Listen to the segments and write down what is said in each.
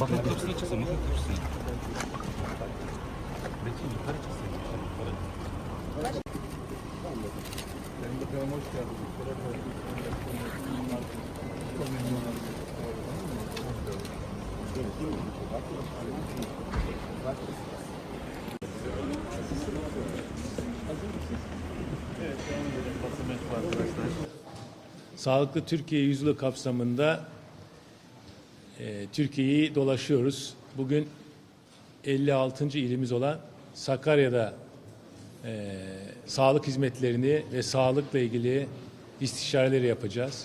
Bakın kapısını açasın, bakın kapısını. Metin yukarı çıksın. Sağlıklı Türkiye Yüzyılı kapsamında e, Türkiye'yi dolaşıyoruz. Bugün 56. ilimiz olan Sakarya'da e, sağlık hizmetlerini ve sağlıkla ilgili istişareleri yapacağız.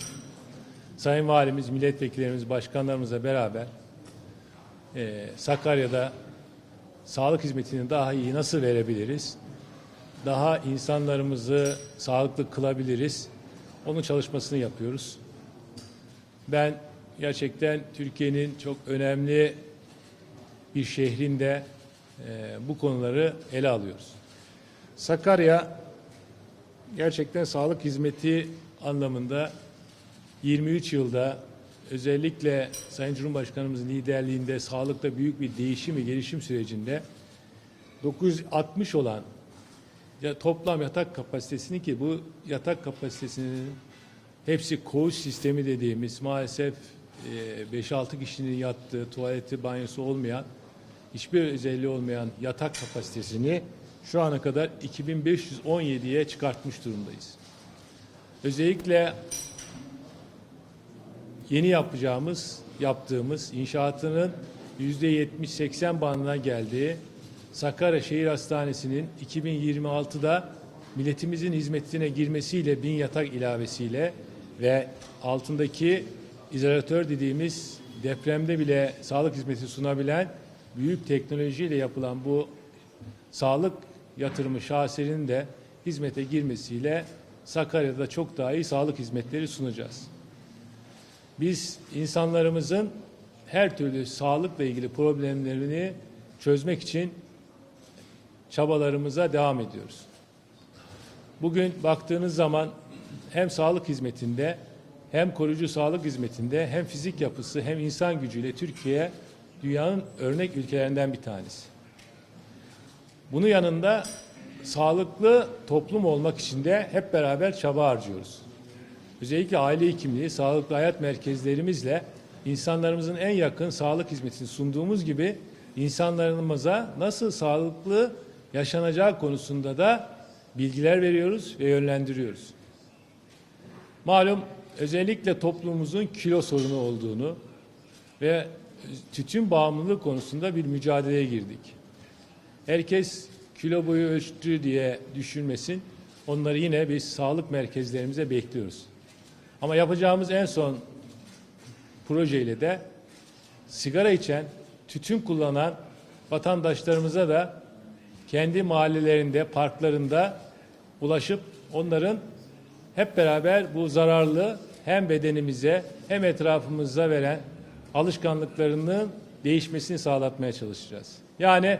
Sayın Valimiz, milletvekillerimiz, başkanlarımızla beraber e, Sakarya'da sağlık hizmetini daha iyi nasıl verebiliriz? Daha insanlarımızı sağlıklı kılabiliriz? Onun çalışmasını yapıyoruz. Ben gerçekten Türkiye'nin çok önemli bir şehrinde e, bu konuları ele alıyoruz. Sakarya gerçekten sağlık hizmeti anlamında 23 yılda özellikle Sayın Cumhurbaşkanımızın liderliğinde sağlıkta büyük bir değişim ve gelişim sürecinde 960 olan ya toplam yatak kapasitesini ki bu yatak kapasitesinin hepsi koğuş sistemi dediğimiz maalesef e, 5-6 kişinin yattığı tuvaleti banyosu olmayan hiçbir özelliği olmayan yatak kapasitesini şu ana kadar 2517'ye çıkartmış durumdayız. Özellikle yeni yapacağımız, yaptığımız inşaatının %70-80 bandına geldiği Sakarya Şehir Hastanesi'nin 2026'da milletimizin hizmetine girmesiyle bin yatak ilavesiyle ve altındaki izolatör dediğimiz depremde bile sağlık hizmeti sunabilen büyük teknolojiyle yapılan bu sağlık yatırımı şaheserinin de hizmete girmesiyle Sakarya'da çok daha iyi sağlık hizmetleri sunacağız. Biz insanlarımızın her türlü sağlıkla ilgili problemlerini çözmek için çabalarımıza devam ediyoruz. Bugün baktığınız zaman hem sağlık hizmetinde hem koruyucu sağlık hizmetinde hem fizik yapısı hem insan gücüyle Türkiye dünyanın örnek ülkelerinden bir tanesi. Bunun yanında sağlıklı toplum olmak için de hep beraber çaba harcıyoruz. Özellikle aile hekimliği, sağlıklı hayat merkezlerimizle insanlarımızın en yakın sağlık hizmetini sunduğumuz gibi insanlarımıza nasıl sağlıklı yaşanacağı konusunda da bilgiler veriyoruz ve yönlendiriyoruz. Malum özellikle toplumumuzun kilo sorunu olduğunu ve tütün bağımlılığı konusunda bir mücadeleye girdik. Herkes kilo boyu ölçtü diye düşünmesin. Onları yine biz sağlık merkezlerimize bekliyoruz. Ama yapacağımız en son projeyle de sigara içen, tütün kullanan vatandaşlarımıza da kendi mahallelerinde, parklarında ulaşıp onların hep beraber bu zararlı hem bedenimize hem etrafımıza veren alışkanlıklarının değişmesini sağlatmaya çalışacağız. Yani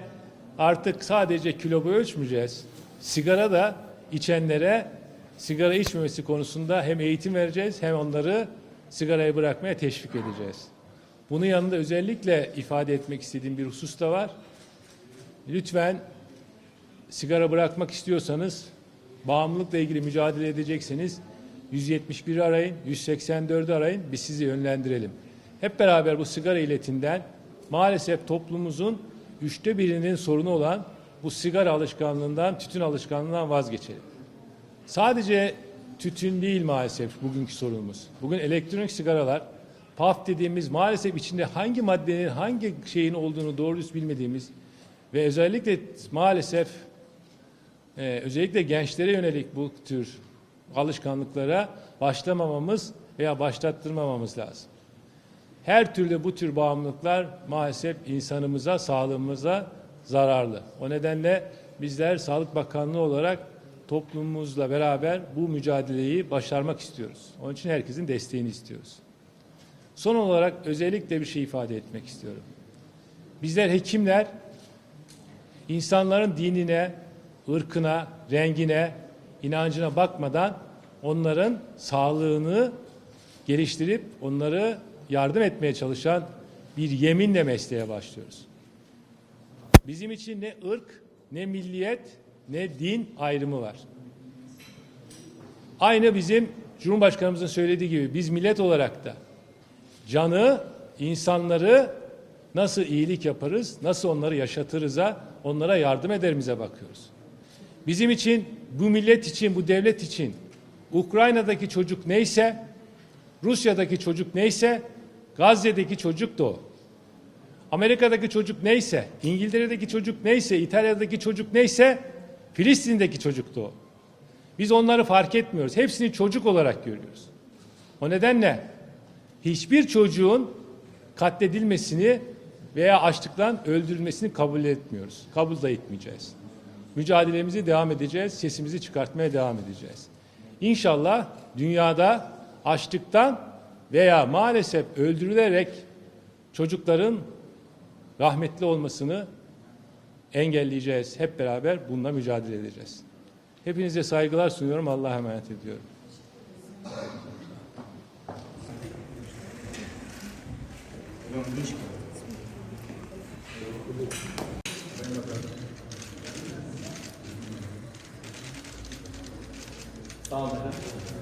artık sadece kilo boyu ölçmeyeceğiz. Sigara da içenlere sigara içmemesi konusunda hem eğitim vereceğiz hem onları sigarayı bırakmaya teşvik edeceğiz. Bunun yanında özellikle ifade etmek istediğim bir husus da var. Lütfen sigara bırakmak istiyorsanız, bağımlılıkla ilgili mücadele edecekseniz 171 arayın, 184'ü arayın, biz sizi yönlendirelim. Hep beraber bu sigara iletinden maalesef toplumumuzun üçte birinin sorunu olan bu sigara alışkanlığından, tütün alışkanlığından vazgeçelim. Sadece tütün değil maalesef bugünkü sorunumuz. Bugün elektronik sigaralar, PAF dediğimiz maalesef içinde hangi maddenin, hangi şeyin olduğunu doğru düz bilmediğimiz ve özellikle maalesef e, özellikle gençlere yönelik bu tür alışkanlıklara başlamamamız veya başlattırmamamız lazım. Her türlü bu tür bağımlılıklar maalesef insanımıza, sağlığımıza zararlı. O nedenle bizler Sağlık Bakanlığı olarak toplumumuzla beraber bu mücadeleyi başarmak istiyoruz. Onun için herkesin desteğini istiyoruz. Son olarak özellikle bir şey ifade etmek istiyorum. Bizler hekimler insanların dinine, ırkına, rengine, inancına bakmadan onların sağlığını geliştirip onları yardım etmeye çalışan bir yeminle mesleğe başlıyoruz. Bizim için ne ırk, ne milliyet, ne din ayrımı var. Aynı bizim Cumhurbaşkanımızın söylediği gibi biz millet olarak da canı, insanları nasıl iyilik yaparız, nasıl onları yaşatırız'a, onlara yardım ederimize bakıyoruz. Bizim için, bu millet için, bu devlet için Ukrayna'daki çocuk neyse, Rusya'daki çocuk neyse, Gazze'deki çocuk da o. Amerika'daki çocuk neyse, İngiltere'deki çocuk neyse, İtalya'daki çocuk neyse, Filistin'deki çocuk da o. Biz onları fark etmiyoruz. Hepsini çocuk olarak görüyoruz. O nedenle hiçbir çocuğun katledilmesini veya açlıktan öldürülmesini kabul etmiyoruz. Kabul da etmeyeceğiz. Mücadelemizi devam edeceğiz, sesimizi çıkartmaya devam edeceğiz. İnşallah dünyada açlıktan veya maalesef öldürülerek çocukların rahmetli olmasını engelleyeceğiz. Hep beraber bununla mücadele edeceğiz. Hepinize saygılar sunuyorum. Allah'a emanet ediyorum. Sağ olun efendim.